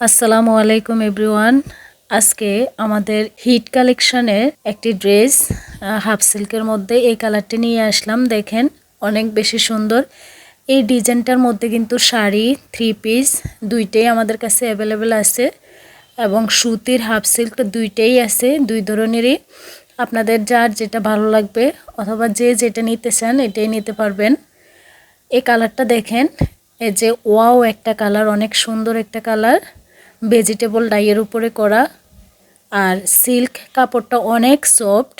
আসসালামু আলাইকুম এভরিওয়ান। আজকে আমাদের হিট কালেকশনের একটি ড্রেস হাফ সিল্কের মধ্যে এই কালারটি নিয়ে আসলাম। দেখেন, অনেক বেশি সুন্দর। এই ডিজাইনটার মধ্যে কিন্তু শাড়ি থ্রি পিস দুইটাই আমাদের কাছে অ্যাভেলেবেল আছে এবং সুতির হাফ সিল্ক দুইটাই আছে, দুই ধরনেরই। আপনাদের যার যেটা ভালো লাগবে অথবা যে যেটা নিতে চান, এটাই নিতে পারবেন। এই কালারটা দেখেন, এই যে ওয়াও একটা কালার, অনেক সুন্দর একটা কালার। ভেজিটেবল ডাইয়ের উপরে করা। আর সিল্ক কাপড়টা অনেক সফট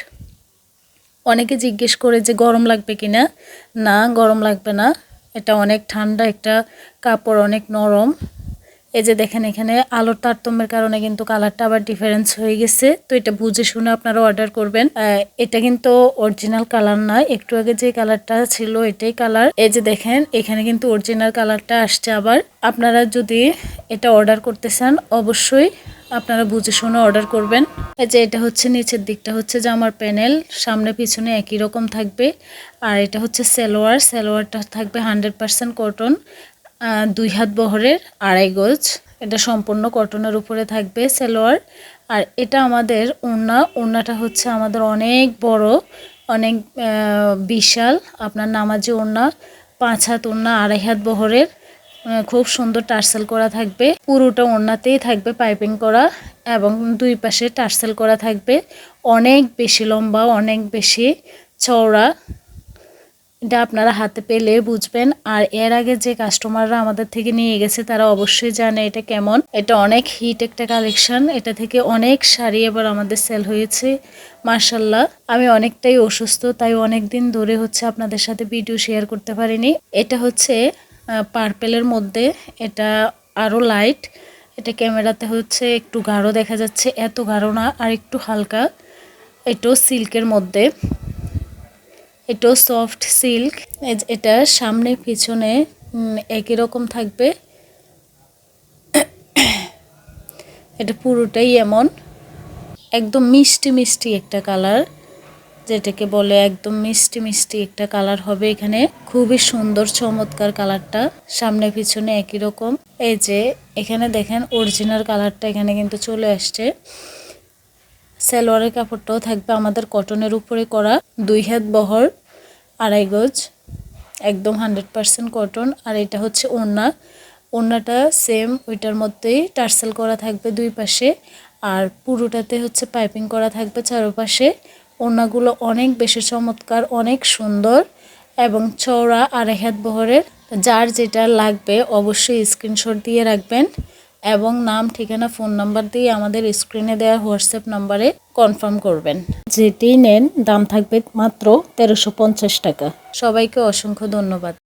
অনেকে জিজ্ঞেস করে যে গরম লাগবে কিনা? না, গরম লাগবে না। এটা অনেক ঠান্ডা একটা কাপড়, অনেক নরম। এই যে দেখেন এখানে আলোর তারতম্যের কারণে কিন্তু কালারটা আবার ডিফারেন্স হয়ে গেছে। তো এটা বুঝে শুনে আপনারা অর্ডার করবেন। এটা কিন্তু অরিজিনাল কালার না। একটু আগে যে কালারটা ছিল এটাই কালার এই যে দেখেন, এখানে কিন্তু অরিজিনাল কালারটা আসছে আবার। আপনারা যদি এটা অর্ডার করতে চান, অবশ্যই আপনারা বুঝে শুনে অর্ডার করবেন। এই যে এটা হচ্ছে নিচের দিকটা হচ্ছে যে আমার প্যানেল সামনে পিছনে একই রকম থাকবে। আর এটা হচ্ছে সেলোয়ার। সেলোয়ারটা থাকবে হান্ড্রেড পারসেন্ট কটন দুই হাত বহরের আড়াই গজ। এটা সম্পূর্ণ কটনের উপরে থাকবে সেলোয়ার। আর এটা আমাদের ওড়না। ওড়নাটা হচ্ছে আমাদের অনেক বড়, অনেক বিশাল। আপনার নামাজি ওড়না, পাঁচ হাত ওড়না, আড়াই হাত বহরের খুব সুন্দর টার্সেল করা থাকবে। পুরোটা ওড়নাতেই থাকবে পাইপিং করা এবং দুই পাশে টার্সেল করা থাকবে। অনেক বেশি লম্বা, অনেক বেশি চওড়া। এটা আপনারা হাতে পেলে বুঝবেন। আর এর আগে যে কাস্টমাররা আমাদের থেকে নিয়ে গেছে, তারা অবশ্যই জানে এটা কেমন। এটা অনেক হিট একটা কালেকশন এটা থেকে অনেক শাড়ি এবার আমাদের সেল হয়েছে। মার্শাল্লাহ আমি অনেকটাই অসুস্থ, তাই অনেক দিন ধরে হচ্ছে আপনাদের সাথে ভিডিও শেয়ার করতে পারিনি। এটা হচ্ছে পার্পেলের মধ্যে। এটা আরও লাইট এটা ক্যামেরাতে হচ্ছে একটু গাঢ় দেখা যাচ্ছে। এত গাঢ় না, আর একটু হালকা। এটাও সিল্কের মধ্যে। এটাও সফট সিল্ক। এটা সামনে পিছনে একই রকম থাকবে। এটা পুরোটাই এমন। একদম মিষ্টি মিষ্টি একটা কালার, যেটাকে বলে একদম মিষ্টি মিষ্টি একটা কালার হবে এখানে। খুবই সুন্দর, চমৎকার কালারটা। সামনে পিছনে একই রকম। এই যে, এখানে দেখেন, অরিজিনাল কালারটা এখানে কিন্তু চলে আসছে। সালোয়ারের কাপড়টাও থাকবে আমাদের কটনের উপরে করা দুই হাত বহর, আড়াই গজ, একদম হান্ড্রেড পারসেন্ট কটন। আর এটা হচ্ছে ওড়না। ওড়নাটা সেম ওইটার মধ্যেই টার্সেল করা থাকবে দুই পাশে। আর পুরোটাতে হচ্ছে পাইপিং করা থাকবে চারোপাশে। ওড়নাগুলো অনেক বেশি চমৎকার, অনেক সুন্দর। এবং চওড়া আড়াই হাত বহরের। যার যেটা লাগবে অবশ্যই স্ক্রিনশট দিয়ে রাখবেন। এবং নাম, ঠিকানা, ফোন নাম্বার দিয়ে আমাদের স্ক্রিনে দেওয়া হোয়াটসঅ্যাপ নাম্বারে কনফার্ম করবেন। যেটি নেন, দাম থাকবে মাত্র তেরোশো টাকা। সবাইকে অসংখ্য ধন্যবাদ।